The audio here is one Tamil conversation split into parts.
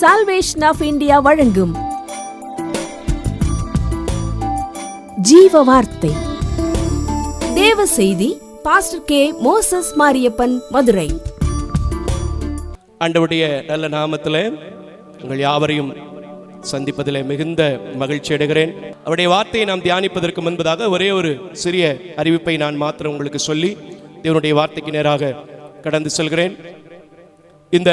சால்வேஷன் ஆஃப் இந்தியா வழங்கும். ஜீவ வார்த்தை தேவ செய்தி pastor K Moses Mariyappan Madurai. அண்டவுடைய நல்ல நாமத்தில் உங்கள் யாவரையும் சந்திப்பதில் மிகுந்த மகிழ்ச்சி அடைகிறேன். அவருடைய வார்த்தையை நாம் தியானிப்பதற்கு முன்பதாக ஒரே ஒரு சிறிய அறிவிப்பை நான் மாத்திரம் உங்களுக்கு சொல்லி தேவனுடைய வார்த்தைக்கு நேராக கடந்து செல்கிறேன். இந்த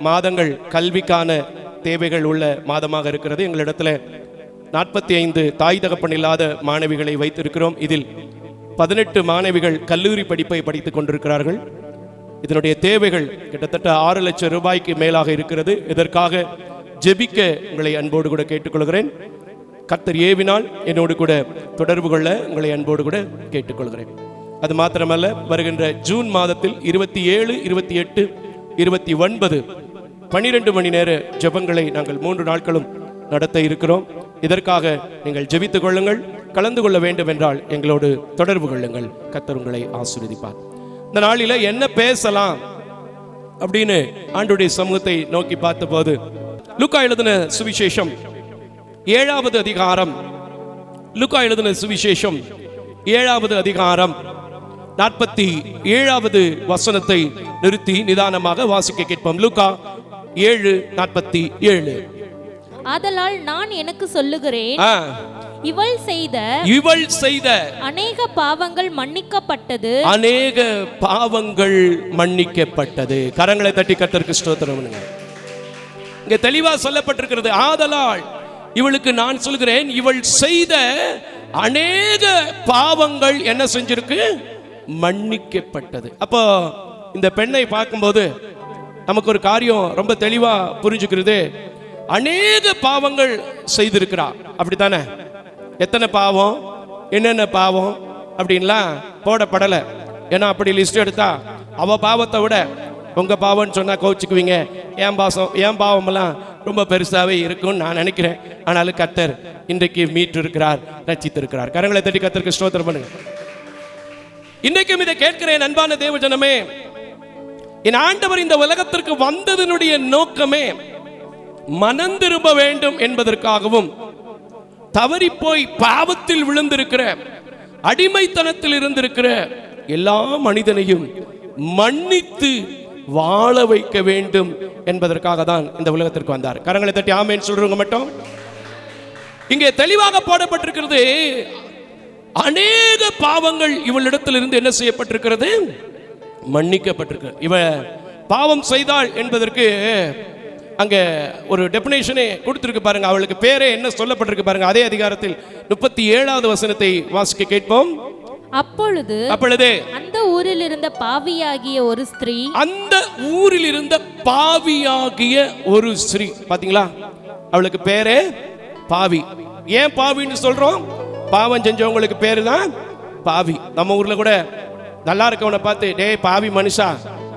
மாதங்கள் கல்விக்கான தேவைகள் உள்ள மாதமாக இருக்கிறது. எங்களிடத்துல நாற்பத்தி ஐந்து தாய் தகப்பன் இல்லாத மாணவிகளை வைத்திருக்கிறோம். இதில் பதினெட்டு மாணவிகள் கல்லூரி படிப்பை படித்துக் கொண்டிருக்கிறார்கள். இதனுடைய தேவைகள் கிட்டத்தட்ட ஆறு லட்சம் ரூபாய்க்கு மேலாக இருக்கிறது. இதற்காக ஜெபிக்க உங்களை அன்போடு கூட கேட்டுக்கொள்கிறேன். கர்த்தர் ஏவினால் என்னோடு கூட தொடர்பு கொள்ள உங்களை அன்போடு கூட கேட்டுக்கொள்கிறேன். அது மாத்திரமல்ல வருகின்ற ஜூன் மாதத்தில் இருபத்தி ஏழு இருபத்தி எட்டு இருபத்தி ஒன்பது பன்னிரண்டு மணி நேர ஜெபங்களை நாங்கள் மூன்று நாட்களும் நடத்த இருக்கிறோம். இதற்காக நீங்கள் ஜெபித்துக் கொள்ளுங்கள். கலந்து கொள்ள வேண்டும் என்றால் எங்களோடு தொடர்பு கொள்ளுங்கள். கத்தருங்களை உங்களை ஆசீர்வதிப்பார். இந்த நாளில என்ன பேசலாம் அப்படின்னு ஆண்டுடைய சமூகத்தை நோக்கி பார்த்தபோது லுக்கா எழுதின சுவிசேஷம் ஏழாவது அதிகாரம். லுக்கா எழுதின சுவிசேஷம் ஏழாவது அதிகாரம். நாற்பத்தி ஏழாவது வசனத்தை நிறுத்தி நிதானமாக வாசிக்க கேட்போம். லுக்கா ஏழு நாற்பத்தி ஏழு. ஆதலால் நான் எனக்கு சொல்லுகிறேன் இவள் செய்த இவள் செய்த அநேக பாவங்கள் மன்னிக்கப்பட்டது. அநேக பாவங்கள் மன்னிக்கப்பட்டது. கரங்களை தட்டி கத்தருக்கு ஸ்தோத்திரம். இங்க தெளிவா சொல்லப்பட்டிருக்கிறது ஆதலால் இவளுக்கு நான் சொல்கிறேன் இவள் செய்த அநேக பாவங்கள் என்ன செஞ்சிருக்கு? மன்னிக்கப்பட்டது. அப்போ இந்த பெண்ணை பார்க்கும்போது நமக்கு ஒரு காரியம் ரொம்ப தெளிவா புரிஞ்சுக்கிறது. அநேக பாவங்கள் செய்திருக்கிறா. அப்படித்தானே? எத்தனை பாவம்? என்னென்ன பாவம்? அப்படின்லாம் போடப்படலை. ஏன்னா அப்படி லிஸ்ட் எடுத்தா அவ பாவத்தை விட உங்க பாவம்னு சொன்னா கோச்சுக்குவீங்க ஏன் பாசம் என் பாவமெல்லாம் ரொம்ப பெருசாவே இருக்கும்னு நான் நினைக்கிறேன். ஆனாலும் கத்தர் இன்றைக்கு மீட்டு இருக்கிறார் ரச்சித்திருக்கிறார். கரங்களை தட்டி கத்தருக்கு ஸ்தோத்திரம் பண்ணுங்க. இன்றைக்கும் இதை கேட்கிறேன் அன்பான தேவஜனமே என் ஆண்டவர் இந்த உலகத்திற்கு வந்ததனுடைய நோக்கமே மனம் திரும்ப வேண்டும் என்பதற்காகவும் தவறி போய் பாவத்தில் விழுந்திருக்கிற அடிமைத்தனத்தில் இருந்திருக்கிற எல்லா மனிதனையும் மன்னித்து வாழ வைக்க வேண்டும் என்பதற்காக தான் இந்த உலகத்திற்கு வந்தார். கரங்களை தட்டி ஆமேன்னு சொல்றவங்க மட்டும். இங்கே தெளிவாக போடப்பட்டிருக்கிறது அநேக பாவங்கள் இவளிடத்தில் இருந்து என்ன செய்யப்பட்டிருக்கிறது? மன்னிக்கப்பட்டிருக்கு இவ பாவம் செய்தாள் என்பதற்கு அங்க ஒரு டெபினேஷனே கொடுத்திருக்கு பாருங்க. அவளுக்கு பேரே என்ன சொல்லப்பட்டிருக்கு பாருங்க. அதே அதிகாரத்தில் முப்பத்தி ஏழாவது வசனத்தை வாசிக்க கேட்போம். அப்பொழுது அப்பொழுது அந்த ஊரில் இருந்த பாவியாகிய ஒரு ஸ்திரீ அந்த ஊரில் இருந்த பாவியாகிய ஒரு ஸ்ரீ பாத்தீங்களா? அவளுக்கு பேரே பாவி. ஏன் பாவின்னு சொல்றோம்? பாவம் செஞ்சவங்களுக்கு பேரு தான் பாவி. நம்ம ஊர்ல கூட நல்லா இருக்கவனை பார்த்து டேய் பாவி மனுஷா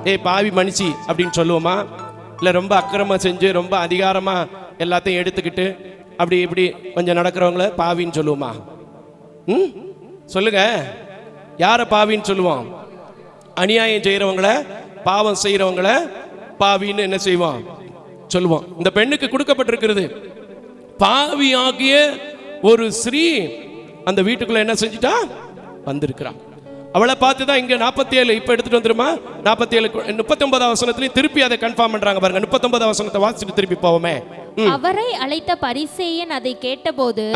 டேய் பாவி மனுஷி அப்படின்னு சொல்லுவோமா? இல்ல ரொம்ப அக்கிரமம் செஞ்சு ரொம்ப அதிகாரமா எல்லாத்தையும் எடுத்துக்கிட்டு அப்படி இப்படி கொஞ்சம் நடக்கிறவங்கள பாவின்னு சொல்லுவோமா? ம்? சொல்லுங்க. யாரை பாவின்னு சொல்லுவோம்? அநியாயம் செய்கிறவங்கள பாவம் செய்கிறவங்கள பாவின்னு என்ன செய்வோம்? சொல்லுவோம். இந்த பெண்ணுக்கு கொடுக்கப்பட்டிருக்கிறது பாவியாகிய ஒரு ஸ்ரீ அந்த வீட்டுக்குள்ள என்ன செஞ்சிட்டா? வந்திருக்கிறான். அவளை பார்த்து தான் இங்க நாற்பத்தி ஏழு இப்போ எடுத்துட்டு வந்துருமா? நாற்பத்தி ஏழு முப்பத்தி ஒன்பதாம் வசனத்துலையும் திருப்பி அதை கன்ஃபார்ம் பண்றாங்க பாருங்க. முப்பத்தொன்பதாம் வசனத்தை வாசிச்சுட்டு திருப்பி போவோமே. அவரை அழைத்த பரிசேயன் அதை கேட்டபோது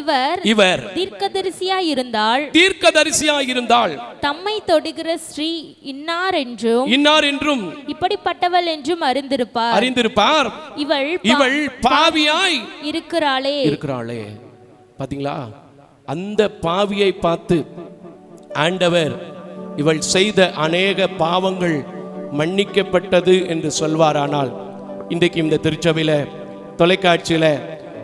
இவர் இவர். தீர்க்கதரிசியா இருந்தால் தீர்க்கதரிசியா இருந்தால் தம்மை தொடுகிற ஸ்ரீ இன்னார் என்றும் இன்னார் என்றும் இப்படிப்பட்டவள் என்றும் அறிந்திருப்பார். அறிந்திருப்பார். இவள் இவள் பாவியாய் இருக்கிறாளே. இருக்கிறாளே. பாத்தீங்களா? அந்த பாவியை பார்த்து ஆண்டவர் இவள் செய்த அநேக பாவங்கள் மன்னிக்கப்பட்டது என்று சொல்வாரானால் இன்றைக்கு இந்த திருச்சபையில தொலைக்காட்சியில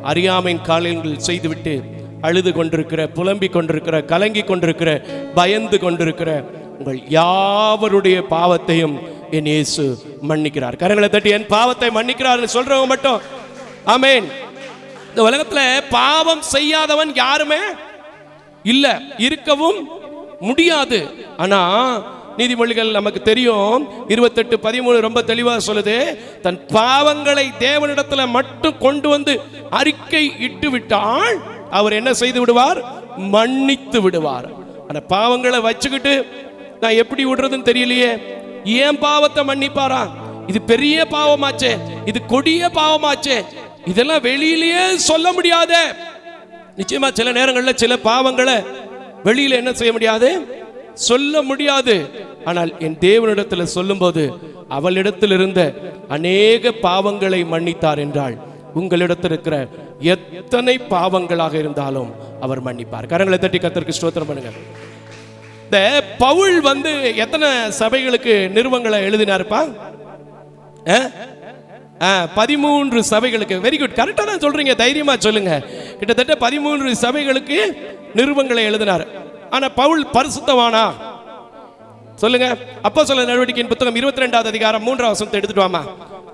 அறியாமையின் காலங்கள் செய்துவிட்டு அழுது கொண்டிருக்கிற புலம்பிக் கொண்டிருக்கிற கலங்கி கொண்டிருக்கிற பயந்து கொண்டிருக்கிற உங்கள் யாவருடைய பாவத்தையும் என் இயேசு மன்னிக்கிறார். கரங்களை தட்டி என் பாவத்தை மன்னிக்கிறார் சொல்றவங்க மட்டும். ஆமென். இந்த உலகத்துல பாவம் செய்யாதவன் யாருமே இல்ல இருக்கவும் முடியாது. ஆனா நீதிமொழிகள் நமக்கு தெரியும். இருபத்தெட்டு பதிமூணு ரொம்ப தெளிவா சொல்லுது. தன் பாவங்களை தேவனிடத்துல மட்டும் கொண்டு வந்து அறிக்கை இட்டு விட்டால் அவர் என்ன செய்து விடுவார்? மன்னித்து விடுவார். அந்த பாவங்களை வச்சுக்கிட்டு நான் எப்படி விடுறதுன்னு தெரியலையே. ஏன் பாவத்தை மன்னிப்பாரா? இது பெரிய பாவமாச்சே. இது கொடிய பாவமாச்சே. இதெல்லாம் வெளியிலேயே சொல்ல முடியாத. நிச்சயமா சில நேரங்களில் சில பாவங்களை வெளியில என்ன செய்ய முடியாது? சொல்ல முடியாது. ஆனால் என் தேவனிடத்தில் சொல்லும்போது அவளிடத்தில் இருந்த அநேக பாவங்களை மன்னித்தார் என்றால் உங்களிடத்தில் இருக்கிற எத்தனை பாவங்களாக இருந்தாலும் அவர் மன்னிப்பார். கரங்களை தட்டி கத்திற்கு ஸ்தோத்திரம் பண்ணுங்க. இந்த பவுல் வந்து எத்தனை சபைகளுக்கு நிறுவங்களை எழுதினாருப்பா? பதிமூன்று சபைகளுக்கு. வெரி குட் கரெக்டாக தான் சொல்றீங்க. தைரியமா சொல்லுங்க. கிட்டத்தட்ட பதிமூன்று சபைகளுக்கு நிறுவங்களை எழுதினார். ஆனா பவுல் பரிசுத்தவானா? சொல்லுங்க. அப்போ சொல்ல நடவடிக்கையின் புத்தகம் இருபத்தி ரெண்டாவது அதிகாரம் மூன்றாம் வசனத்தை எடுத்துட்டு வாமா.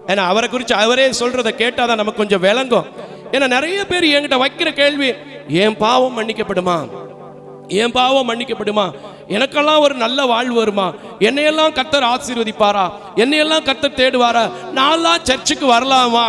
ஏன்னா அவரை குறித்து அவரே சொல்றதை கேட்டாதான் நமக்கு கொஞ்சம் விளங்கும். ஏன்னா நிறைய பேர் என்கிட்ட வைக்கிற கேள்வி என் பாவம் மன்னிக்கப்படுமா? என் பாவம் மன்னிக்கப்படுமா? எனக்கெல்லாம் ஒரு நல்ல வாழ்வு வருமா? என்னையெல்லாம் கத்தர் ஆசீர்வதிப்பாரா? என்னையெல்லாம் கத்தர் தேடுவாரா? நான்லாம் சர்ச்சுக்கு வரலாமா?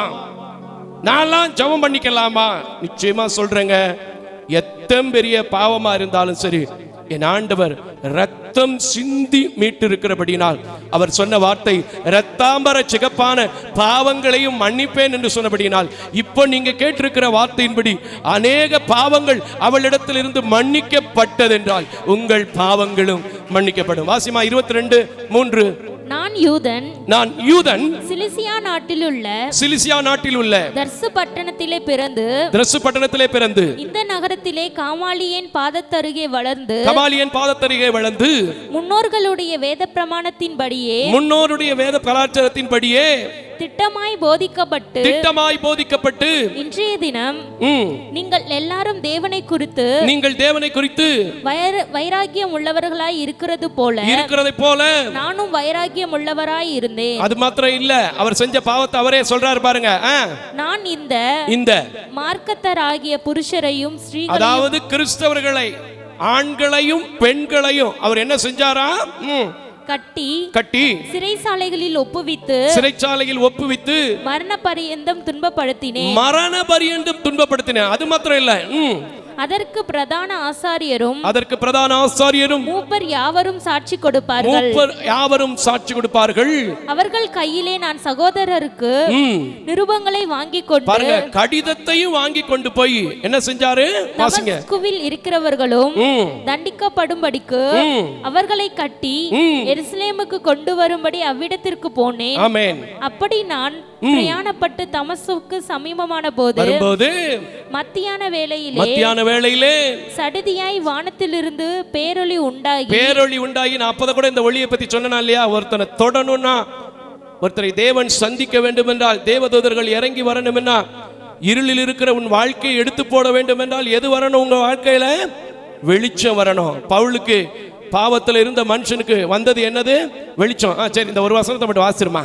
நான்லாம் ஜபம் பண்ணிக்கலாமா? நிச்சயமா சொல்றேங்க. எத்தம் பெரிய பாவமா இருந்தாலும் சரி என் ஆண்டவர் ரத்தம் சிந்தி மீட்டு இருக்கிறபடினால் அவர் சொன்ன வார்த்தை ரத்தாம்பர சிகப்பான பாவங்களையும் மன்னிப்பேன் என்று சொன்னபடினால் இப்போ நீங்க கேட்டிருக்கிற வார்த்தையின்படி அநேக பாவங்கள் அவளிடத்தில் இருந்து மன்னிக்கப்பட்டதென்றால் உங்கள் பாவங்களும் மன்னிக்கப்படும். வாசிமா இருபத்தி ரெண்டு மூன்று. நான் யூதன் நான் யூதன் சிலிசியா நாட்டிலுள்ள சிலிசியா நாட்டில் உள்ள தர்சு பட்டணத்திலே பிறந்து திரசு பட்டணத்திலே பிறந்து இந்த நகரத்திலே காமாலியன் பாதத்தருகே வளர்ந்து கமாலியன் பாதத்தருகே வளர்ந்து முன்னோர்களுடைய வேத பிரமாணத்தின்படியே முன்னோருடைய வேத கலாச்சாரத்தின்படியே திட்டமாய் போதிக்கப்பட்டு திட்டமாய் போதிக்கப்பட்டு இன்றைய தினம் நீங்கள் எல்லாரும் தேவனை குறித்து நீங்கள் தேவனை குறித்து வைராக்கியம் உள்ளவர்களாய் இருக்கிறது போல இருக்கிறதை போல நானும் வைராக்கியம் உள்ளவராய் இருந்தேன். அது மாத்திரம் இல்ல அவர் செஞ்ச பாவத்தை அவரே சொல்றாரு பாருங்க. நான் இந்த இந்த மார்க்கத்தராகிய புருஷரையும் ஸ்ரீகளையும் அதாவது கிறிஸ்தவர்களை ஆண்களையும் பெண்களையும் அவர் என்ன செஞ்சாரா? கட்டி கட்டி சிறைசாலைகளில் ஒப்புவித்து சிறைச்சாலையில் ஒப்புவித்து மரண பரியந்தம் துன்பப்படுத்தினேன். மரண பரியந்தம் துன்பப்படுத்தின அது மாத்திரம் இல்ல. அதற்கு பிரதான ஆசாரியரும் அதற்கு பிரதான ஆசாரியரும் மூப்பர் யாவரும் சாட்சி கொடுப்பார்கள். மூப்பர் யாவரும் சாட்சி கொடுப்பார்கள். அவர்கள் கையிலே நான் சகோதரருக்கு. நிருபங்களை வாங்கி கொண்டு பாருங்க கடிதத்தையும் வாங்கி கொண்டு போய் என்ன செஞ்சாரு? வாசிங்க. தமஸ்குவில் இருக்கிறவர்களும் தண்டிக்கப்படும்படிக்கு. அவர்களை கட்டி. எருசலேமுக்கு கொண்டு வரும்படி அவ்விடத்திற்கு போனேன். அப்படி நான் பிரயாணப்பட்டு தமசுக்கு சமீபமான போது வரும்போது மத்தியான வேளையிலே மத்தியான வேளையிலே சடுதியாய் வானத்திலிருந்து பேரொளி உண்டாகி பேரொளி உண்டாகி நான் அப்பத கூட இந்த ஒளியை பத்தி சொன்னா இல்லையா? ஒருத்தனை தொடணும்னா ஒருத்தரை தேவன் சந்திக்க வேண்டும் என்றால் தேவதூதர்கள் இறங்கி வரணும் என்ன இருளில் இருக்கிற உன் வாழ்க்கையை எடுத்து போட வேண்டும் என்றால் எது வரணும் உங்க வாழ்க்கையில? வெளிச்சம் வரணும். பவுலுக்கு பாவத்துல இருந்த மனுஷனுக்கு வந்தது என்னது? வெளிச்சம். ஆ சரி இந்த ஒரு வசனத்தை மட்டும் வாசிருமா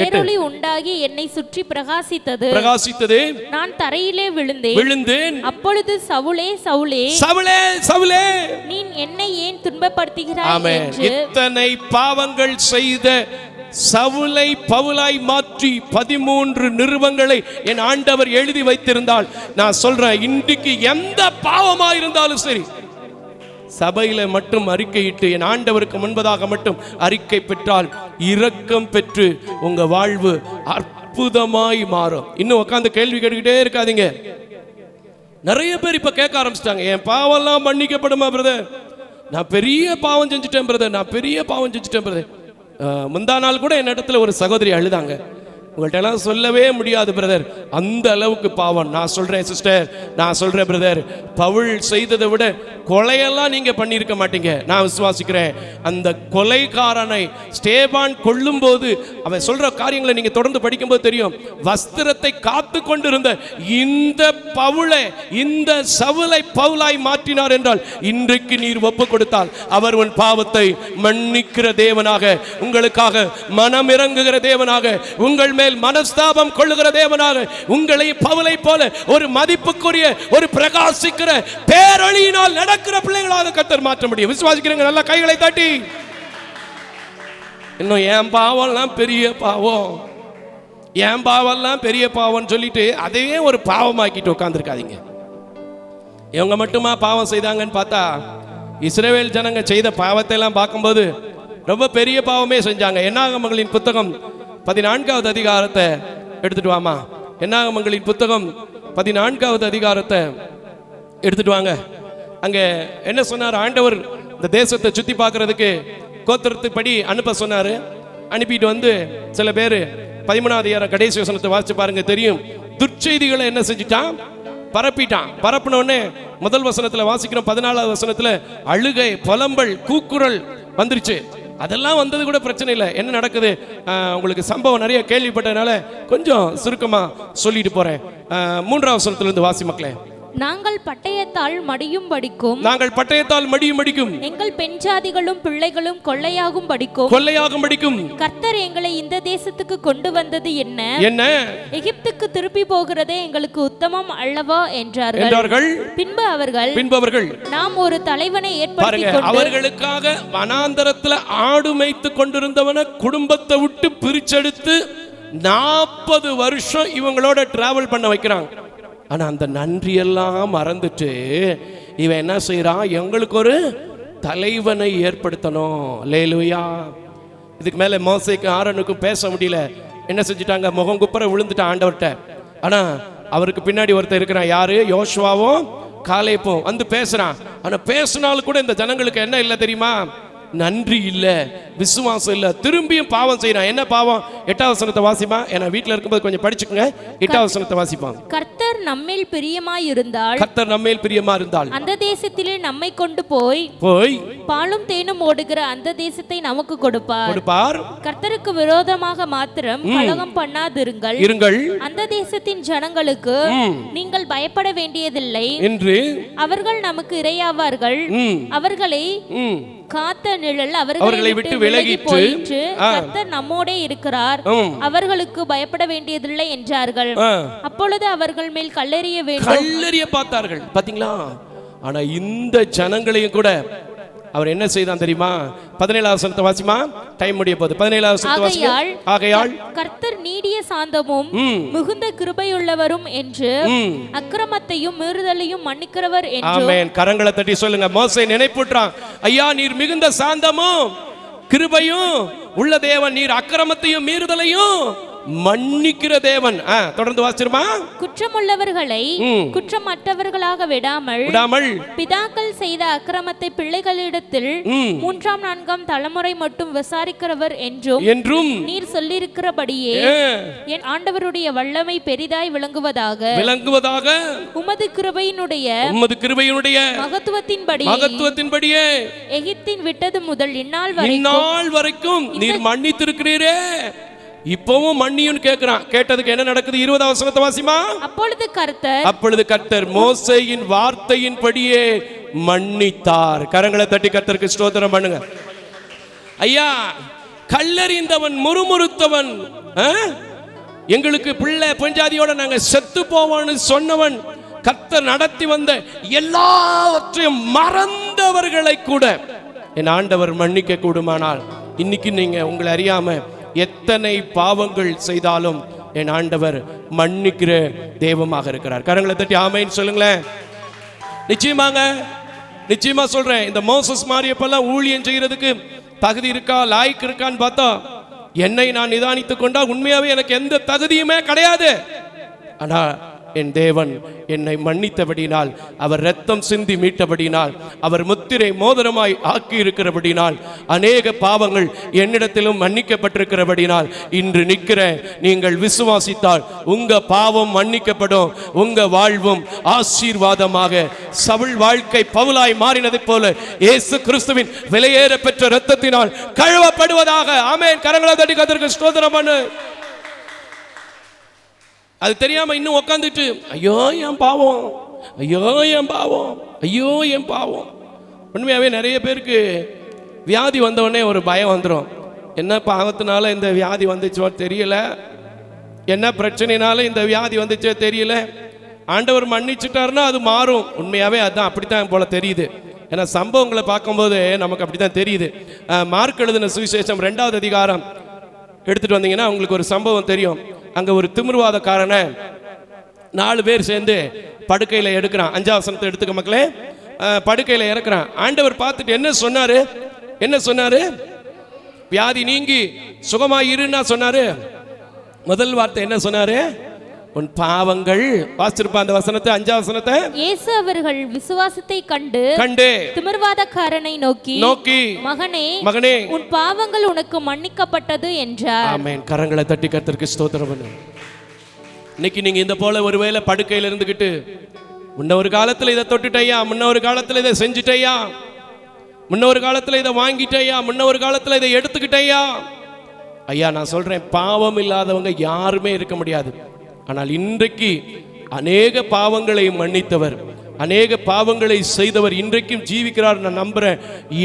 பேரொளி உண்டாகி என்னை சுற்றி பிரகாசித்தது. பிரகாசித்தது. நான் தரையிலே விழுந்தேன். விழுந்தேன். அப்பொழுது சவுளே சவுளே சவுளே சவுளே. நீ என்னை ஏன் துன்பப்படுத்துகிறாய் என்று? இத்தனை பாவங்கள் செய்த சவுலை பவுலாய் மாற்றி பதிமூன்று நிறுவங்களை என் ஆண்டவர் எழுதி வைத்திருந்தால் நான் சொல்றேன் இன்றைக்கு எந்த பாவமா இருந்தாலும் சரி சபையில மட்டும் அறிக்கையிட்டு என் ஆண்டவருக்கு முன்பதாக மட்டும் அறிக்கை பெற்றால் இரக்கம் பெற்று உங்க வாழ்வு அற்புதமாய் மாறும். இன்னும் உட்காந்து கேள்வி கேட்டுக்கிட்டே இருக்காதீங்க. நிறைய பேர் இப்ப கேட்க ஆரம்பிச்சிட்டாங்க. என் பாவம்லாம் மன்னிக்கப்படுமா பிரதர் நான் பெரிய பாவம் செஞ்சுட்டேன் பிரதர் நான் பெரிய பாவம் செஞ்சுட்டேன் பிரதர் முந்தா நாள் கூட என் இடத்துல ஒரு சகோதரி அழுதாங்க. உங்கள்ட்ட எல்லாம் சொல்லவே முடியாது பிரதர் அந்த அளவுக்கு பாவம். நான் சொல்றேன் சிஸ்டர் நான் சொல்றேன் பிரதர் பவுல் செய்ததை விட கொலையெல்லாம் நீங்க பண்ணியிருக்க மாட்டீங்க. நான் விசுவாசிக்கிறேன். அந்த கொலைகாரனை ஸ்டேபான் கொல்லும்போது அவன் சொல்ற காரியங்களை நீங்க தொடர்ந்து படிக்கும்போது தெரியும். வஸ்திரத்தை காத்து கொண்டிருந்த இந்த பவுளை இந்த சவுளை பவுலாய் மாற்றினார் என்றால் இன்றைக்கு நீர் ஒப்பு கொடுத்தால் அவர் உன் பாவத்தை மன்னிக்கிற தேவனாக உங்களுக்காக மனமிறங்குகிற தேவனாக உங்கள் மேல் மேல் மனஸ்தாபம் கொள்ளுகிற தேவனாக உங்களை பவுலை போல ஒரு மதிப்புக்குரிய ஒரு பிரகாசிக்கிற பேரொளியினால் நடக்கிற பிள்ளைகளாக கத்தர் மாற்ற முடியும். விசுவாசிக்கிறீங்க நல்லா கைகளை தட்டி. இன்னும் என் பாவம்லாம் பெரிய பாவம். என் பாவம்லாம் பெரிய பாவம்னு சொல்லிட்டு அதையே ஒரு பாவமாக்கிட்டு உட்காந்துருக்காதீங்க இவங்க மட்டுமா பாவம் செய்தாங்கன்னு பார்த்தா இஸ்ரேவேல் ஜனங்க செய்த பாவத்தை எல்லாம் பார்க்கும்போது ரொம்ப பெரிய பாவமே செஞ்சாங்க. என்னாகமங்களின் புத்தகம் பதினான்காவது அதிகாரத்தை எடுத்துட்டு வாமா என்னாகமங்களின் புத்தகம் பதினான்காவது அதிகாரத்தை எடுத்துட்டு வாங்க. அங்கே என்ன சொன்னார்? ஆண்டவர் இந்த தேசத்தை சுத்தி பார்க்கிறதுக்கு கோத்திரத்துப்படி அனுப்ப சொன்னார். அனுப்பிட்டு வந்து சில பேர் பதிமூணாவது ஏற கடைசி வசனத்தை வாசிச்சு பாருங்க தெரியும். துர்ச்செய்திகளை என்ன செஞ்சுட்டான்? பரப்பிட்டான். பரப்பினோடனே முதல் வசனத்தில் வாசிக்கிறோம் பதினாலாவது வசனத்தில் அழுகை புலம்பல் கூக்குரல் வந்துருச்சு. அதெல்லாம் வந்தது கூட பிரச்சனை இல்லை. என்ன நடக்குது? உங்களுக்கு சம்பவம் நிறைய கேள்விப்பட்டதுனால கொஞ்சம் சுருக்கமா சொல்லிட்டு போறேன். மூன்றாவது சொல்லத்துலேருந்து இருந்து வாசி மக்களே. நாங்கள் பட்டயத்தால் மடியும் படிக்கும். நாங்கள் பட்டயத்தால் மடியும் மடிக்கும் எங்கள் பெண் ஜாதிகளும் பிள்ளைகளும் கொள்ளையாகும் படிக்கும். கொள்ளையாகும் மடிக்கும் கர்த்தர் எங்களை இந்த தேசத்துக்கு கொண்டு வந்தது என்ன? என்ன? எகிப்துக்கு திருப்பி போகிறதே எங்களுக்கு உத்தமம் அல்லவா? என்றார்கள். என்றார்கள். பின்பு அவர்கள் பின்பவர்கள் நாம் ஒரு தலைவனை ஏற்படுத்தி அவர்களுக்காக வனாந்தரத்துல ஆடு மேய்த்து கொண்டிருந்தவன குடும்பத்தை விட்டு பிரிச்செடுத்து நாற்பது வருஷம் இவங்களோட டிராவல் பண்ண வைக்கிறாங்க. ஆனால் அந்த நன்றியெல்லாம் மறந்துட்டு இவன் என்ன செய்கிறான் எங்களுக்கு ஒரு தலைவனை ஏற்படுத்தணும். லேலுயா இதுக்கு மேலே மோசைக்கும் ஆரனுக்கும் பேச முடியல. என்ன செஞ்சிட்டாங்க? முகம் குப்புற விழுந்துட்டான் ஆண்டவர்கிட்ட. ஆனால் அவருக்கு பின்னாடி ஒருத்தர் இருக்கிறான். யாரு? யோசுவாவும் காலேப்பும் வந்து பேசுகிறான் ஆனால் பேசினாலும் கூட இந்த ஜனங்களுக்கு என்ன இல்லை தெரியுமா? நன்றி இல்ல விசுவாசம் இல்ல. திரும்பியும் பாவம் செய்யறான் என்ன பாவம்? எட்டாவது வசனத்தை வாசிப்பா? ஏன்னா வீட்டுல இருக்கும்போது கொஞ்சம் படிச்சுக்கோங்க. எட்டாவது வசனத்தை வாசிப்பான் கர்த்தர் நம்மேல் பிரியமாயிருந்தால் கர்த்தர் நம்மேல் பிரியமா இருந்தால் அந்த தேசத்திலே நம்மை கொண்டு போய் போய் பாலும் தேனும் ஓடுகிற அந்த தேசத்தை நமக்கு கொடுப்பார். கொடுப்பார். கர்த்தருக்கு விரோதமாக மாத்திரம் கலகம் பண்ணாதிருங்கள். இருங்கள். அந்த தேசத்தின் ஜனங்களுக்கு நீங்கள் பயப்பட வேண்டியதில்லை. என்று அவர்கள் நமக்கு இரையாவார்கள். அவர்களை காத்த நிழல் அவர்களை விட்டு விலகி. போயிற்று. கர்த்தர் நம்மோடே இருக்கிறார். அவர்களுக்கு பயப்பட வேண்டியதில்லை என்றார்கள். அப்பொழுது அவர்கள் மேல் கல்லெறிய வேண்டும் கல்லறிய பார்த்தார்கள் பாத்தீங்களா ஆனா இந்த ஜனங்களையும் கூட அவர் என்ன செய்தான் தெரியுமா? பதினேழாவது வசனத்தை வாசிமா? டைம் முடிய போகுது. பதினேழாவது வசனத்தை ஆகையால் கர்த்தர் நீடிய சாந்தமும். மிகுந்த கிருபையுள்ளவரும் என்று. அக்கிரமத்தையும் மீறுதலையும் மன்னிக்கிறவர் என்று ஆமென். கரங்களை தட்டி சொல்லுங்க. மோசை நினைப்புற்றான் ஐயா நீர் மிகுந்த சாந்தமும் கிருபையும் உள்ள தேவன். நீர் அக்கிரமத்தையும் மீறுதலையும் மன்னிக்கிற தேவன். தொடர்ந்து வாசிருமா குற்றமுள்ளவர்களை. குற்றமற்றவர்களாக விடாமல் விடாமல். பிதாக்கள் செய்த அக்கிரமத்தை பிள்ளைகளிடத்தில் மூன்றாம் நான்காம் தலைமுறை மட்டும் விசாரிக்கிறவர் என்றும் என்றும். நீர் சொல்லியிருக்கிறபடியே என் ஆண்டவருடைய வல்லமை பெரிதாய் விளங்குவதாக. விளங்குவதாக. உமது கிருபையினுடைய உமது கிருபையினுடைய மகத்துவத்தின்படி மகத்துவத்தின்படியே எகிப்தின் விட்டது முதல் இந்நாள் வரை இந்நாள் வரைக்கும் நீர் மன்னித்திருக்கிறீரே. இப்பவும் மன்னியும் கேட்கிறான் கேட்டதுக்கு என்ன நடக்குது? இருபது அவசரத்தை வாசிமா? அப்பொழுது கர்த்தர் அப்பொழுது கர்த்தர் மோசையின் வார்த்தையின்படியே மன்னித்தார். கரங்களை தட்டி கர்த்தருக்கு ஸ்தோத்திரம் பண்ணுங்க. ஐயா கல்லறிந்தவன் முறுமுறுத்தவன்? எங்களுக்கு பிள்ளை பஞ்சாதியோட நாங்க செத்து போவோம்னு சொன்னவன் கர்த்தர் நடத்தி வந்த எல்லாவற்றையும் மறந்தவர்களை கூட என் ஆண்டவர் மன்னிக்க கூடுமானால் இன்னைக்கு நீங்க உங்களை அறியாம எத்தனை பாவங்கள் செய்தாலும் என் ஆண்டவர் மன்னிக்கிற தெய்வமாக இருக்கிறார். கரங்களை தட்டி ஆமைன்னு சொல்லுங்களேன். நிச்சயமாங்க. நிச்சயமா சொல்றேன். இந்த மோசஸ் மாறியப்பெல்லாம் ஊழியம் செய்யறதுக்கு தகுதி இருக்கா லாய்க்கு இருக்கான்னு பார்த்தா என்னை நான் நிதானித்துக் கொண்டா உண்மையாவே எனக்கு எந்த தகுதியுமே கிடையாது. ஆனா என் தேவன் என்னை மன்னித்தபடினால் அவர் ரத்தம் சிந்தி மீட்டபடினால் அவர் முத்திரை மோதிரமாய் ஆக்கி இருக்கிறபடினால் அநேக பாவங்கள் என்னிடத்திலும் மன்னிக்கப்பட்டிருக்கிறபடினால் இன்று நிற்கிற நீங்கள் விசுவாசித்தால் உங்க பாவம் மன்னிக்கப்படும் உங்க வாழ்வும் ஆசீர்வாதமாக சவுள் வாழ்க்கை பவுலாய் மாறினது போல இயேசு கிறிஸ்துவின் விலையேற பெற்ற ரத்தத்தினால் கழுவப்படுவதாக ஆமேன். கரங்களை தட்டி கத்திற்கு பண்ணு. அது தெரியாம இன்னும் உக்காந்துட்டு ஐயோ என் பாவம். ஐயோ என் பாவம். ஐயோ என் பாவம். உண்மையாகவே நிறைய பேருக்கு வியாதி வந்தவொடனே ஒரு பயம் வந்துடும் என்ன பாவத்தினால இந்த வியாதி வந்துச்சோ தெரியல. என்ன பிரச்சனைனால இந்த வியாதி வந்துச்சோ தெரியல. ஆண்டவர் மன்னிச்சுட்டாருன்னா அது மாறும். உண்மையாகவே அதுதான் அப்படித்தான் போல தெரியுது. ஏன்னா சம்பவங்களை பார்க்கும்போது நமக்கு அப்படி தான் தெரியுது மார்க் எழுதின சுவிசேஷம் ரெண்டாவது அதிகாரம். எடுத்துட்டு வந்தீங்கன்னா உங்களுக்கு ஒரு சம்பவம் தெரியும். அங்க ஒரு திமிர்வாதக்காரனை நாலு பேர் சேர்ந்து படுக்கையில் எடுக்கிறான். அஞ்சாவது எடுத்துக்க மக்களே. படுக்கையில் இறக்குறான். ஆண்டவர் பார்த்துட்டு என்ன சொன்னாரு? என்ன சொன்னாரு? வியாதி நீங்கி சுகமாயிருன்னா சொன்னாரு. முதல் வார்த்தை என்ன சொன்னாரு? உன் பாவங்கள் வாசிச்சிருப்பா அந்த வசனத்தை அஞ்சாவது வசனத்தை? இயேசு அவர்கள் விசுவாசத்தை கண்டு கண்டு. திமிர்வாதக்காரனை நோக்கி நோக்கி மகனே மகனே. உன் பாவங்கள் உனக்கு மன்னிக்கப்பட்டது என்றார். ஆமென். கரங்களை தட்டி கர்த்தருக்கு ஸ்தோத்திரம் பண்ணு. இன்னைக்கு நீங்க இந்த போல ஒருவேளை படுக்கையில இருந்துகிட்டு முன்ன ஒரு காலத்துல இதை தொட்டுட்டையா முன்ன ஒரு காலத்துல இதை செஞ்சுட்டையா முன்ன ஒரு காலத்துல இதை வாங்கிட்டையா முன்ன ஒரு காலத்துல இதை எடுத்துக்கிட்டையா? ஐயா நான் சொல்றேன் பாவம் இல்லாதவங்க யாருமே இருக்க முடியாது. ஆனால் இன்றைக்கு அநேக பாவங்களை மன்னித்தவர் அநேக பாவங்களை செய்தவர் இன்றைக்கும் ஜீவிக்கிறார் நான் நம்புறேன்.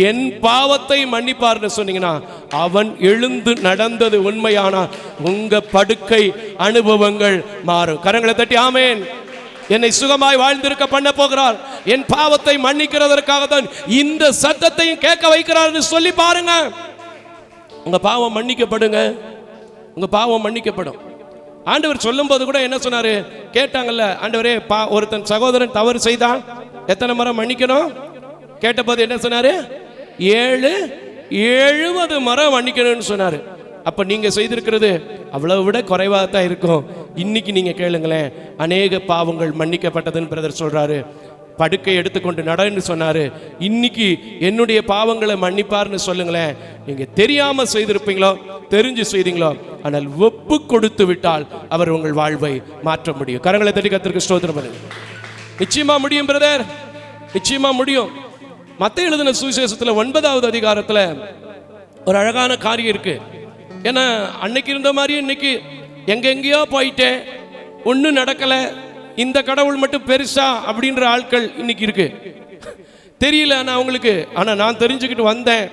என் பாவத்தை மன்னிப்பார்னு சொன்னீங்கன்னா அவன் எழுந்து நடந்தது உண்மையானா உங்க படுக்கை அனுபவங்கள் மாறும். கரங்களை தட்டி ஆமேன். என்னை சுகமாய் வாழ்ந்திருக்க பண்ண போகிறார். என் பாவத்தை மன்னிக்கிறதற்காக தான் இந்த சத்தத்தையும் கேட்க வைக்கிறார்னு சொல்லி பாருங்க. உங்க பாவம் மன்னிக்கப்படுங்க. உங்க பாவம் மன்னிக்கப்படும். ஆண்டவர் சொல்லும்போது கூட என்ன சொன்னாரு? கேட்டாங்கல்ல ஆண்டவரே பா ஒருத்தன் சகோதரன் தவறு செய்தான். எத்தனை முறை மன்னிக்கணும்? கேட்டபோது என்ன சொன்னாரு? ஏழு எழுபது முறை மன்னிக்கணும்னு சொன்னாரு. அப்போ நீங்க செய்திருக்கிறது அவ்வளவு விட குறைவாக தான் இருக்கும். இன்னைக்கு நீங்க கேளுங்களேன் அநேக பாவங்கள் மன்னிக்கப்பட்டதுன்னு பிரதர் சொல்றாரு. படுக்கை எடுத்துக்கொண்டு நடன்னு சொன்னாரு. இன்னைக்கு என்னுடைய பாவங்களை மன்னிப்பார்னு சொல்லுங்களேன். நீங்க தெரியாம செய்திருப்பீங்களோ? தெரிஞ்சு செய்தீங்களோ? ஆனால் ஒப்பு கொடுத்து விட்டால் அவர் உங்கள் வாழ்வை மாற்ற முடியும். கரங்களை தட்டி கத்திற்கு ஸ்தோத்திரம் நிச்சயமா முடியும் பிரதர். நிச்சயமா முடியும். மத்த எழுதின சுவிசேஷத்துல ஒன்பதாவது அதிகாரத்துல ஒரு அழகான காரியம் இருக்கு. ஏன்னா அன்னைக்கு இருந்த மாதிரி இன்னைக்கு எங்கெங்கேயோ போயிட்டேன். ஒன்றும் நடக்கலை. இந்த கடவுள் மட்டும் பெருசா அப்படின்ற ஆட்கள் இன்னைக்கு இருக்கு. தெரியல நான் அவங்களுக்கு ஆனா நான் தெரிஞ்சுக்கிட்டு வந்தேன்.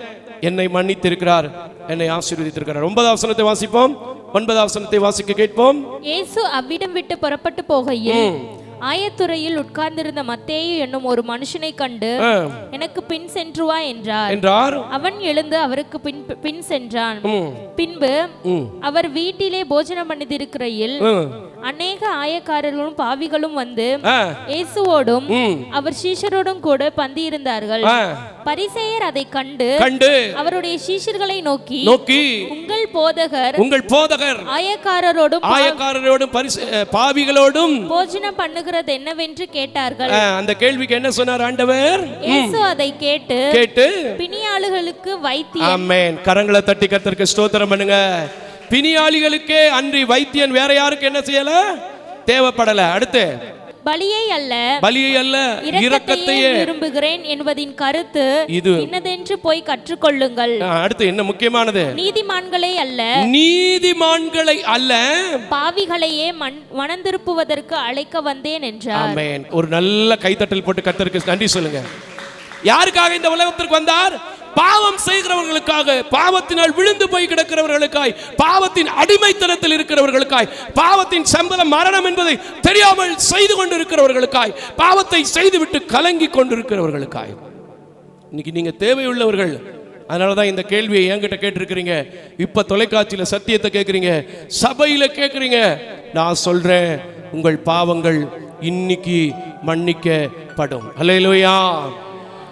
என்னை மன்னித்திருக்கிறார் என்னை ஆசீர்வதித்திருக்கிறார். ஒன்பதாம் வசனத்தை வாசிப்போம். ஒன்பதாம் வசனத்தை வாசிக்க கேட்போம். இயேசு அவ்விடம் விட்டு புறப்பட்டு போகையில் ஆயத்துறையில் உட்கார்ந்திருந்த மத்தேயு என்னும் ஒரு மனுஷனை கண்டு எனக்கு பின் சென்று வா என்றார். என்றார். அவன் எழுந்து அவருக்கு பின் பின் சென்றான். பின்பு அவர் வீட்டிலே போஜனம் பண்ணிதிருக்கிறையில் அநேக ஆயக்காரர்களும் பாவிகளும் வந்து இயேசுவோடும் அவர் சீஷரோடும் கூட பந்தியிருந்தார்கள். ஆ, பரிசேயர் அதை கண்டு கண்டு அவருடைய சீஷர்களை நோக்கி நோக்கி உங்கள் போதகர் உங்கள் போதகர் ஆயக்காரரோடும் ஆயக்காரரோடும் பாவிகளோடும் போஜனம் பண்ணுகிறது என்னவென்று கேட்டார்கள். அந்த கேள்விக்கு என்ன சொன்னார் ஆண்டவர்? இயேசு அதை கேட்டு கேட்டு பிணியாளுகளுக்கு வைத்தியம். ஆமென். கரங்களை தட்டி கத்தருக்கு ஸ்தோத்திரம் பண்ணுங்க. பிணியாளிகளுக்கே அன்றி வைத்தியன் வேற யாருக்கு என்ன செய்யல? தேவைப்படல. அடுத்து. பலியை அல்ல பலியை அல்ல இரக்கத்தையே விரும்புகிறேன் என்பதின் கருத்து இது. இன்னதென்று போய் கற்றுக்கொள்ளுங்கள். அடுத்து என்ன முக்கியமானது? நீதிமான்களே அல்ல நீதிமான்களை அல்ல. பாவிகளையே மனந்திருப்புவதற்கு அழைக்க வந்தேன் என்றார். ஆமென். ஒரு நல்ல கைத்தட்டல் போட்டு கத்தருக்கு நன்றி சொல்லுங்க. யாருக்காக இந்த உலகத்திற்கு வந்தார்? பாவம் செய்கிறவர்களுக்காக பாவத்தினால் விழுந்து போய் கிடக்கிறவர்களுக்காய் பாவத்தின் அடிமைத்தனத்தில் இருக்கிறவர்களுக்காய் பாவத்தின் சம்பளம் மரணம் என்பதை தெரியாமல் செய்து கொண்டிருக்கிறவர்களுக்காய் பாவத்தை செய்துவிட்டு கலங்கி கொண்டிருக்கிறவர்களுக்காய். இன்னைக்கு நீங்க தேவையுள்ளவர்கள் அதனால தான் இந்த கேள்வியை என்கிட்ட கேட்டிருக்கிறீங்க. இப்போ தொலைக்காட்சியில் சத்தியத்தை கேட்குறீங்க சபையில் கேட்குறீங்க. நான் சொல்கிறேன் உங்கள் பாவங்கள் இன்னைக்கு மன்னிக்கப்படும். அல்லேலூயா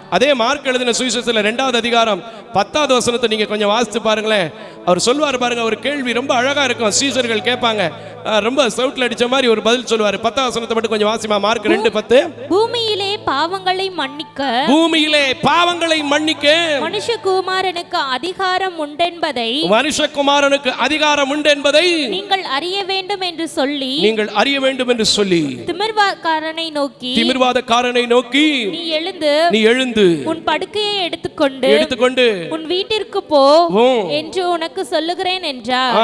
அதே மார்க் எழுதின சுவிசேஷத்தில் ரெண்டாவது அதிகாரம் பத்தாவது வசனத்தை நீங்க கொஞ்சம் வாசித்து பாருங்களேன். அவர் சொல்வார் பாருங்க ஒரு கேள்வி ரொம்ப அழகா இருக்கும். சீசர்கள் கேட்பாங்க. ரொம்ப சவுட்ல அடிச்ச மாதிரி ஒரு பதில் சொல்லுவார். பத்தாவது வசனத்தை மட்டும் கொஞ்சம் வாசிமா? மார்க் ரெண்டு பத்து. பூமியிலே பாவங்களை மன்னிக்க. பூமியிலே பாவங்களை மன்னிக்க. மனுஷகுமாரனுக்கு அதிகாரம் உண்டென்பதை மனுஷகுமாரனுக்கு அதிகாரம் உண்டு என்பதை நீங்கள் அறிய வேண்டும் என்று சொல்லி நீங்கள் அறிய வேண்டும் என்று சொல்லி திமிர்வாக்காரனை நோக்கி திமிர்வாதக்காரனை நோக்கி நீ எழுந்து நீ எழுந்து உன் படுக்கையை எடுத்துக்கொண்டு எடுத்துக்கொண்டு உன் வீட்டிற்கு போ என்று உனக்கு சொல்லுகிறேன் என்றார்.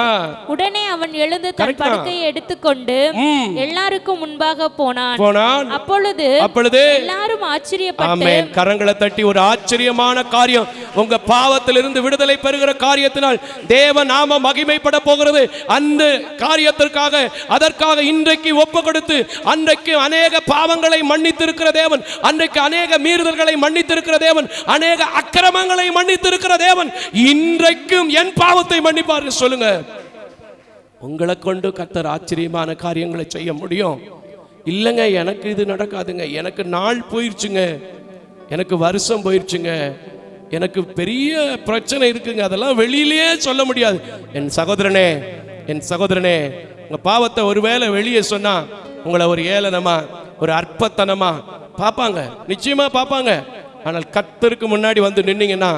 உடனே அவன் எழுந்து தன். படுக்கையை எடுத்துக்கொண்டு எல்லாருக்கும் முன்பாக போனான். போனான். அப்பொழுது அப்பொழுது எல்லாரும் ஆச்சரியப்பட்டு கரங்களை தட்டி ஒரு ஆச்சரியமான காரியம். உங்க பாவத்திலிருந்து விடுதலை பெறுகிற காரியத்தினால் தேவ நாம மகிமைப்பட போகிறது. அந்த காரியத்திற்காக அதற்காக இன்றைக்கு ஒப்பு கொடுத்து அன்றைக்கு அநேக பாவங்களை மன்னித்திருக்கிற தேவன் அன்றைக்கு அநேக மீறுதல்களை மன்னித்திருக்கிற தேவன் அநேக அக்கிரமங்களை இருக்கிற தேவன் இன்றைக்கும் என் பாவத்தை மன்னிப்பார் சொல்லுங்க. உங்களை கொண்டு கத்தர் ஆச்சரியமான காரியங்களை செய்ய முடியும். இல்லைங்க எனக்கு இது நடக்காதுங்க. எனக்கு நாள் போயிருச்சுங்க. எனக்கு வருஷம் போயிருச்சுங்க. எனக்கு பெரிய பிரச்சனை இருக்குங்க. அதெல்லாம் வெளியிலேயே சொல்ல முடியாது. என் சகோதரனே என் சகோதரனே உங்க பாவத்தை ஒருவேளை வெளியே சொன்னா உங்களை ஒரு ஏளனமா ஒரு அற்பத்தனமா பார்ப்பாங்க நிச்சயமா பார்ப்பாங்க ஆனால் கத்தருக்கு முன்னாடி வந்து நின்னீங்கன்னா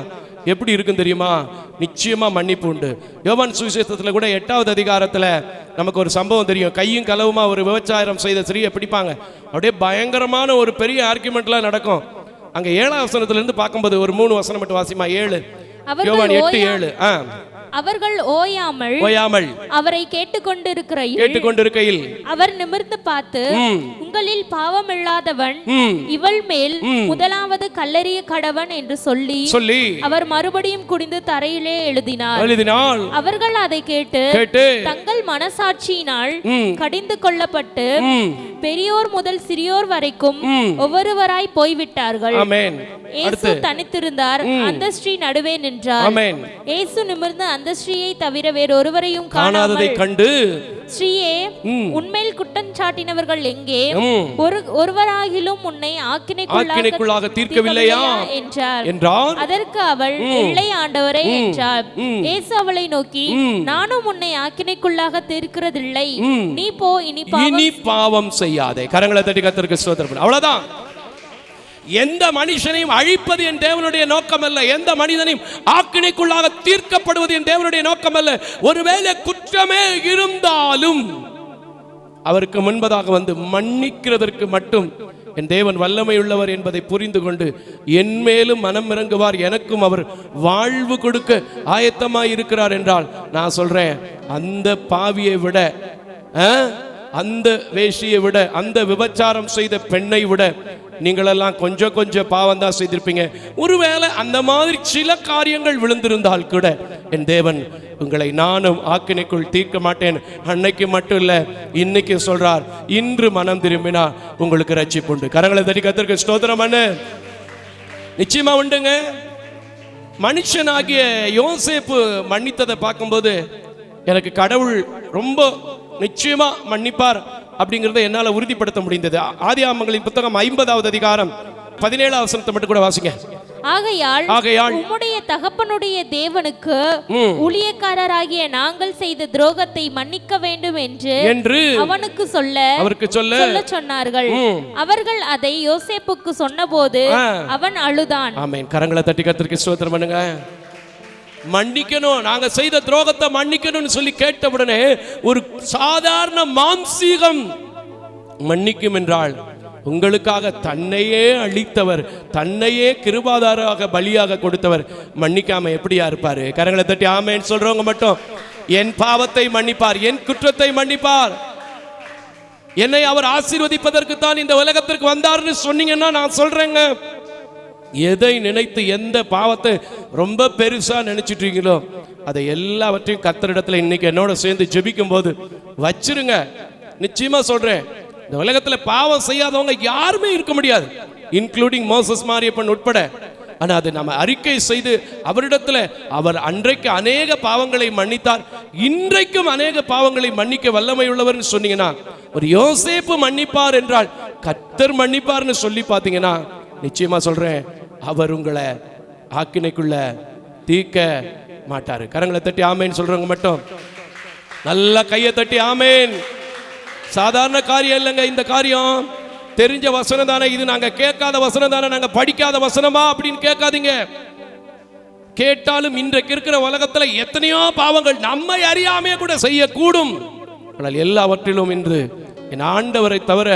எப்படி இருக்கும் தெரியுமா? நிச்சயமா மன்னிப்பு உண்டு. யோவான் சுவிசேஷத்துல கூட எட்டாவது அதிகாரத்துல நமக்கு ஒரு சம்பவம் தெரியும். கையும் களவுமா ஒரு விபச்சாரம் செய்த ஸ்திரீயை பிடிப்பாங்க. அப்படியே பயங்கரமான ஒரு பெரிய ஆர்குமெண்ட்லாம் நடக்கும். அங்க ஏழாம் வசனத்துல இருந்து பார்க்கும்போது ஒரு மூணு வசனம் மட்டும் வாசிமா ஏழு. யோவான் எட்டு ஏழு. ஆ. அவர்கள் ஓயாமல் ஓயாமல் அவரை கேட்டுக்கொண்டிருக்கிறையில் கேட்டுக்கொண்டிருக்கையில் அவர் நிமிர்ந்து பார்த்து. உங்களில் பாவமில்லாதவன் இவள் மேல் முதலாவது கல்லறிய கடவன் என்று சொல்லி சொல்லி அவர் மறுபடியும் குடிந்து தரையிலே எழுதினார். எழுதினால் அவர்கள் அதை கேட்டு தங்கள் மனசாட்சியினால். கடிந்து கொள்ளப்பட்டு பெரியோர் முதல் சிறியோர் வரைக்கும். ஒவ்வொருவராய் போய்விட்டார்கள். ஆமென். இயேசு தனித்திருந்தார். அந்த ஸ்ரீ நடுவே நின்றார். ஆமென். இயேசு நிமிர்ந்து அந்த ஸ்ரீயை தவிர வேறொருவரையும் காணாததை கண்டு ஸ்ரீயே. உன்மேல் குற்றம் சாட்டினவர்கள் எங்கே? ஒரு ஒருவராகிலும் உன்னை ஆக்கினைக்குள்ளாக தீர்க்கவில்லையா? என்றார். என்றார் அதற்கு அவள் இல்லை ஆண்டவரே என்றார். இயேசு அவளை நோக்கி நானும் உன்னை ஆக்கினைக்குள்ளாக தீர்க்கிறதில்லை. நீ போ இனி பாவம் இனி பாவம் செய்யாதே. கரங்களை தட்டி கத்திற்கு ஸ்தோத்திரம். அவ்வளவுதான். எந்த மனுஷனையும் அழிப்பது என் தேவனுடைய நோக்கம் அல்ல எந்த மனிதனையும் ஆக்கினைக்குள்ளாக தீர்க்கப்படுவது என் தேவனுடைய நோக்கம் அல்ல ஒருவேளை குற்றமே இருந்தாலும் அவருக்கு முன்பதாக வந்து மன்னிக்கிறதற்கு மட்டும் என் தேவன் வல்லமை உள்ளவர் என்பதை புரிந்து கொண்டு என் மேலும் மனம் இறங்குவார். எனக்கும் அவர் வாழ்வு கொடுக்க ஆயத்தமாக இருக்கிறார் என்றால் நான் சொல்றேன் அந்த பாவியை விட அந்த வேஷியை விட அந்த விபச்சாரம் செய்த பெண்ணை விட நீங்களெல்லாம் கொஞ்சம் கொஞ்சம் பாவம் தான் செய்திருப்பீங்க. ஒருவேளை அந்த மாதிரி சில காரியங்கள் விழுந்திருந்தால் கூட என் தேவன் உங்களை நானும் ஆக்கினைக்குள் தீர்க்க மாட்டேன். அன்னைக்கு மட்டும் இல்ல இன்னைக்கு சொல்றார் இன்று மனம் திரும்பினா உங்களுக்கு ரட்சிப்பு உண்டு. கரங்களை தட்டி கத்திருக்க ஸ்தோத்திரம் பண்ணு. நிச்சயமா உண்டுங்க. மனுஷனாகிய யோசேப்பு மன்னித்ததை பார்க்கும்போது எனக்கு கடவுள் ரொம்ப நிச்சயமா மன்னிப்பார். அப்படிங்கறத என்னால உறுதிப்படுத்த முடிந்தது ஆதியாமங்களின் புத்தகம் ஐம்பதாவது அதிகாரம் பதினேழாவது வசனத்தை மட்டும் கூட வாசிங்க ஆகையால் ஆகையால் உம்முடைய தகப்பனுடைய தேவனுக்கு. ஊழியக்காரராகிய நாங்கள் செய்த துரோகத்தை மன்னிக்க வேண்டும் என்று என்று அவனுக்கு சொல்ல அவருக்கு சொல்ல சொல்ல சொன்னார்கள். அவர்கள் அதை யோசேப்புக்கு சொன்னபோது. அவன் அழுதான் ஆமென் கரங்களை தட்டி கத்திரிக்க ஸ்தோத்திரம் பண்ணுங்க மன்னிக்கணும். நாங்க செய்த துரோகத்தை மன்னிக்கணும்னு சொல்லி கேட்ட உடனே ஒரு சாதாரண மாம்சீகம் மன்னிக்கும் என்றால் உங்களுக்காக தன்னையே அழித்தவர் தன்னையே கிருபாதாராக பலியாக கொடுத்தவர். மன்னிக்காம எப்படியா இருப்பாரு? கரங்களை தட்டி ஆமேன்னு சொல்றவங்க மட்டும். என் பாவத்தை மன்னிப்பார் என் குற்றத்தை மன்னிப்பார். என்னை அவர் ஆசீர்வதிப்பதற்கு தான் இந்த உலகத்திற்கு வந்தார்னு சொன்னீங்கன்னா நான் சொல்றேங்க. எதை நினைத்து எந்த பாவத்தை ரொம்ப பெருசா நினைச்சிட்டீங்களோ அதை எல்லாவற்றையும் கத்தரிடத்துல இன்னைக்கு என்னோட சேர்ந்து ஜெபிக்கும் போது வச்சிருங்க. நிச்சயமா சொல்றேன். இந்த உலகத்துல பாவம் செய்யாதவங்க யாருமே இருக்க முடியாது. இன்க்ளூடிங் மோசஸ் மாரியப்பன் உட்பட. ஆனா அது நம்ம அறிக்கை செய்து அவரிடத்துல அவர் அன்றைக்கு அநேக பாவங்களை மன்னித்தார். இன்றைக்கும் அநேக பாவங்களை மன்னிக்க வல்லமை உள்ளவர்னு சொன்னீங்கன்னா ஒரு யோசேப்பு மன்னிப்பார் என்றால் கத்தர் மன்னிப்பார்னு சொல்லி பார்த்தீங்கன்னா நிச்சயமா சொல்றேன். அவர் உங்களை ஆக்கினைக்குள்ள தீர்க்க மாட்டாரு. கரங்களை தட்டி ஆமேன்னு சொல்றவங்க மட்டும். நல்லா கையை தட்டி ஆமேன். சாதாரண காரியம் இல்லைங்க இந்த காரியம். தெரிஞ்ச வசனம் தானே இது. நாங்க கேட்காத வசனம் தானே. நாங்க படிக்காத வசனமா அப்படின்னு கேட்காதீங்க. கேட்டாலும் இன்றைக்கு இருக்கிற உலகத்துல எத்தனையோ பாவங்கள் நம்மை அறியாமே கூட செய்யக்கூடும். ஆனால் எல்லாவற்றிலும் இன்று என் ஆண்டவரை தவிர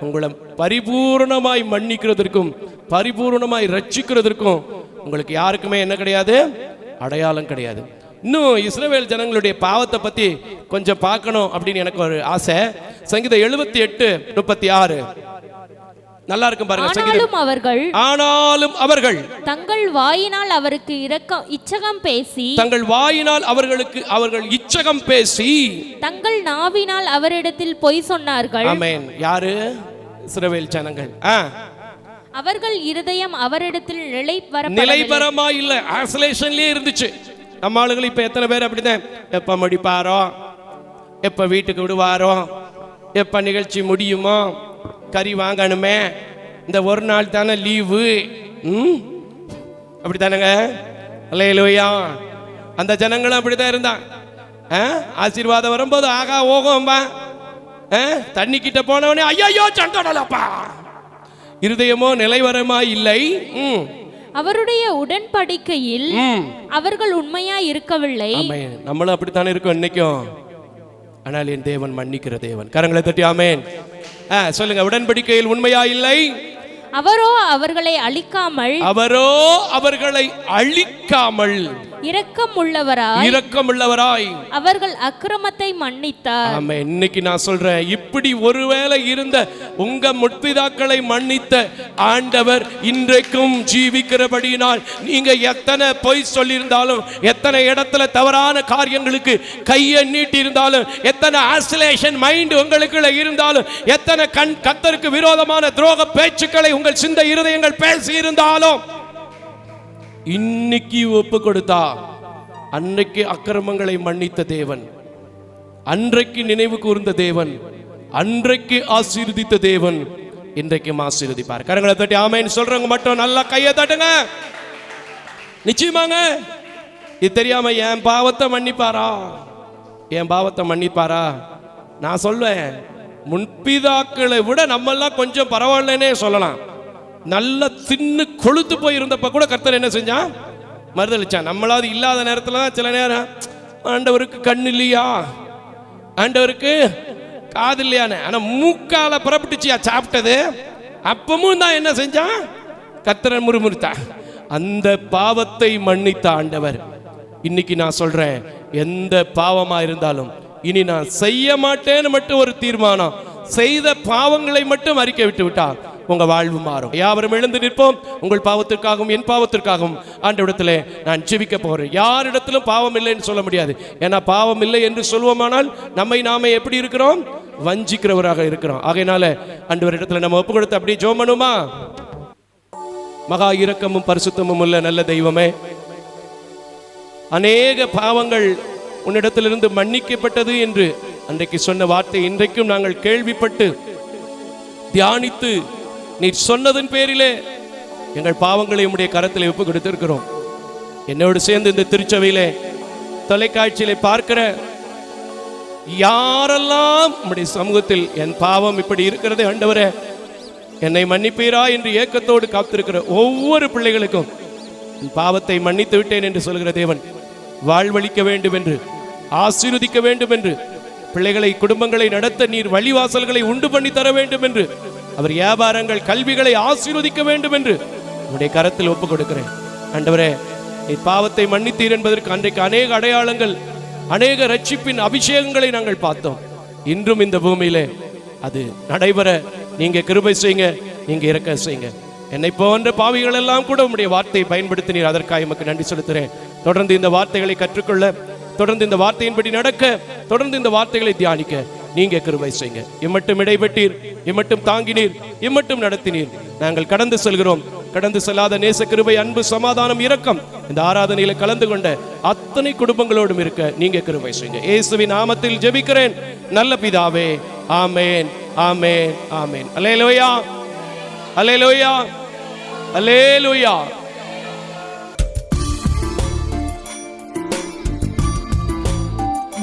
உங்களை பரிபூர்ணமாய் மன்னிக்கிறதற்கும் பரிபூர்ணமாய் ரட்சிக்கிறதற்கும் உங்களுக்கு யாருக்குமே என்ன கிடையாது? அடையாளம் கிடையாது. இன்னும் இஸ்ரவேல் ஜனங்களுடைய பாவத்தை பத்தி கொஞ்சம் பார்க்கணும் அப்படின்னு எனக்கு ஒரு ஆசை. சங்கீதம் எழுபத்தி எட்டு முப்பத்தி ஆறு. நல்லா இருக்கும் பாருங்க அவர்கள் ஆனாலும் அவர்கள் தங்கள் வாயினால் அவருக்கு இரக்கம் இச்சகம் பேசி தங்கள் வாயினால் அவர்களுக்கு அவர்கள் இச்சகம் பேசி தங்கள் நாவினால் அவரிடத்தில் பொய் சொன்னார்கள். ஆமென். யாரு? இஸ்ரவேல் ஜனங்கள். ஆ. அவர்கள் இருதயம் அவரிடத்தில் நிலை வர நிலைபரமா இல்ல ஆசலேஷன்லயே இருந்துச்சு. நம்ம ஆளுகள் இப்ப எத்தனை பேர் அப்படிதான்? எப்ப முடிப்பாரோ? எப்ப வீட்டுக்கு விடுவாரோ? எப்ப நிகழ்ச்சி முடியுமோ? கறி வாங்கணுமே? இந்த ஒரு நாள் தானே லீவு? ம்? அப்படித்தானங்க? அல்லையிலோயா அந்த ஜனங்களும் அப்படிதான் இருந்தான் ஆ? ஆசீர்வாதம் வரும்போது ஆகா ஓகோம்பா. ஆ? தண்ணி கிட்ட போனவனே ஐயோ சண்டோடலப்பா இருதயமோ நிலைவரமா இல்லை. அவருடைய உடன்படிக்கையில் அவர்கள் உண்மையா இருக்கவில்லை. நம்மளும் அப்படித்தானே இருக்கோம் இன்னைக்கும். ஆனால் என் தேவன் மன்னிக்கிற தேவன். கரங்களை தட்டி ஆமென். சொல்லுங்க உடன்படிக்கையில் உண்மையா இல்லை? அவரோ அவர்களை அழிக்காமல் அவரோ அவர்களை அழிக்காமல் இரக்கம் உள்ளவராய் இரக்கமுள்ளவராய். அவர்கள் அக்கிரமத்தை மன்னித்தார். ஆமா இன்னைக்கு நான் சொல்றேன் இப்படி ஒருவேளை இருந்த உங்க முற்பிதாக்களை மன்னித்த ஆண்டவர் இன்றைக்கும் ஜீவிக்கிறபடியினால் நீங்க எத்தனை பொய் சொல்லியிருந்தாலும் எத்தனை இடத்துல தவறான காரியங்களுக்கு கையை நீட்டி இருந்தாலும் எத்தனை ஆசிலேஷன் மைண்ட் உங்களுக்குள்ள இருந்தாலும் எத்தனை கண் கத்தருக்கு விரோதமான துரோக பேச்சுக்களை உங்கள் சிந்த இருதயங்கள் பேசி இருந்தாலும் இன்னைக்கு ஒப்பு கொடுத்தா அன்னைக்கு அக்கிரமங்களை மன்னித்த தேவன். அன்றைக்கு நினைவு கூர்ந்த தேவன். அன்றைக்கு ஆசீர்வதித்த தேவன். இன்றைக்கும் ஆசீர்வதிப்பார். கரங்களை தட்டி ஆமைன்னு சொல்றவங்க மட்டும் நல்லா கையை தட்டுங்க. நிச்சயமாங்க. இது தெரியாம என் பாவத்தை மன்னிப்பாரா? என் பாவத்தை மன்னிப்பாரா? நான் சொல்வேன் முன்பிதாக்களை விட நம்மெல்லாம் கொஞ்சம் பரவாயில்லன்னே சொல்லலாம். நல்ல தின்னு கொழுத்து போயிருந்தப்ப கூட கர்த்தர் என்ன செஞ்சான் மறுதளிச்சான் நம்மளாவது இல்லாத நேரத்துல தான் சில நேரம் ஆண்டவருக்கு கண் இல்லையா? ஆண்டவருக்கு காது இல்லையான்னு. ஆனா மூக்கால புறப்பட்டுச்சியா சாப்பிட்டது. அப்பமும் தான் என்ன செஞ்சான்? கத்திரன் முறுமுறுத்தா அந்த பாவத்தை மன்னித்த ஆண்டவர். இன்னைக்கு நான் சொல்றேன் எந்த பாவமா இருந்தாலும் இனி நான் செய்ய மாட்டேன்னு மட்டும் ஒரு தீர்மானம். செய்த பாவங்களை மட்டும் அறிக்கை விட்டு விட்டான் உங்க வாழ்வு மாறும். யாவரும் எழுந்து நிற்போம். உங்கள் பாவத்திற்காகவும் என் பாவத்திற்காகவும் ஆண்டவிடத்தில் நான் ஜெபிக்க போகிறேன். யாரிடத்திலும் பாவம் இல்லைன்னு சொல்ல முடியாது. ஏன்னா பாவம் இல்லை என்று சொல்வோமானால் நம்மை நாமே எப்படி இருக்கிறோம்? வஞ்சிக்கிறவராக இருக்கிறோம். ஆகையினால இடத்துல நம்ம ஒப்பு கொடுத்து அப்படியே ஜோம் பண்ணுமா மகா இரக்கமும் பரிசுத்தமும் உள்ள நல்ல தெய்வமே அநேக பாவங்கள் உன்னிடத்திலிருந்து மன்னிக்கப்பட்டது என்று அன்றைக்கு சொன்ன வார்த்தை இன்றைக்கும் நாங்கள் கேள்விப்பட்டு தியானித்து நீர் சொன்னதன் பேரிலே எங்கள் பாவங்களை உம்முடைய கரத்தில் ஒப்பு கொடுத்திருக்கிறோம். என்னோடு சேர்ந்து இந்த திருச்சபையிலே தொலைக்காட்சியிலே பார்க்கிற யாரெல்லாம் உம்முடைய சமூகத்தில் என் பாவம் இப்படி இருக்கிறது ஆண்டவரே என்னை மன்னிப்பீரா என்று ஏக்கத்தோடு காத்திருக்கிற ஒவ்வொரு பிள்ளைகளுக்கும் என் பாவத்தை மன்னித்து விட்டேன் என்று சொல்கிற தேவன் வாழ்வளிக்க வேண்டும் என்று ஆசீர்வதிக்க வேண்டும் என்று பிள்ளைகளை குடும்பங்களை நடத்த நீர் வழிவாசல்களை உண்டு பண்ணி தர வேண்டும் என்று அவர் வியாபாரங்கள் கல்விகளை ஆசீர்வதிக்க வேண்டும் என்று உடைய கரத்தில் ஒப்புக் கொடுக்கிறேன் ஆண்டவரே நீ பாவத்தை மன்னித்தீர் என்பதற்கு அன்றைக்கு அநேக அடையாளங்கள் அநேக ரட்சிப்பின் அபிஷேகங்களை நாங்கள் பார்த்தோம். இன்றும் இந்த பூமியிலே அது நடைபெற நீங்க கிருபை செய்யுங்க நீங்க இறக்க செய்யுங்க. என்னை போன்ற பாவிகள் எல்லாம் கூட உங்களுடைய வார்த்தையை பயன்படுத்தினீர். அதற்காக எமக்கு நன்றி செலுத்துகிறேன். தொடர்ந்து இந்த வார்த்தைகளை கற்றுக்கொள்ள தொடர்ந்து இந்த வார்த்தையின்படி நடக்க தொடர்ந்து இந்த வார்த்தைகளை தியானிக்க. நீங்க கிருபை செய்யுங்க. இம்மட்டும் இடைபெட்டீர் இம்மட்டும் தாங்கினீர் இம்மட்டும் நடத்தினீர். நாங்கள் கடந்து செல்கிறோம். கடந்து செல்லாத நேச கிருபை அன்பு சமாதானம் இரக்கம். இந்த ஆராதனையில கலந்து கொண்ட அத்தனை குடும்பங்களோடும் இருக்க நீங்க கிருபை செய்யுங்க. இயேசுவின் நாமத்தில் ஜெபிக்கிறேன். நல்ல பிதாவே ஆமேன் ஆமேன் ஆமேன். லோயா அல்லோயா அல்லோயா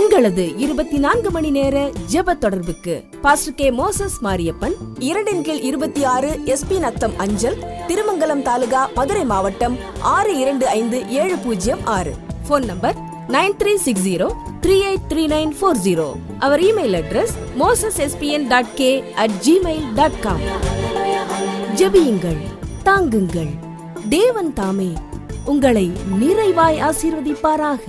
உங்களது இருபத்தி நான்கு மணி நேர ஜெப தொடர்புக்கு பாஸ்டர் கே மோசஸ் மாரியப்பன் இரண்டின் கீழ் இருபத்தி ஆறு எஸ்பி நத்தம் அஞ்சல் திருமங்கலம் தாலுகா மதுரை மாவட்டம் ஆறு இரண்டு ஐந்து ஏழு பூஜ்ஜியம் ஆறு. Phone number nine three six zero three eight three nine four zero. Our email address Moses SPN dot K at Gmail dot com ஜெபியுங்கள் தாங்குங்கள். தேவன் தாமே உங்களை நிறைவாய் ஆசீர்வதிப்பாராக.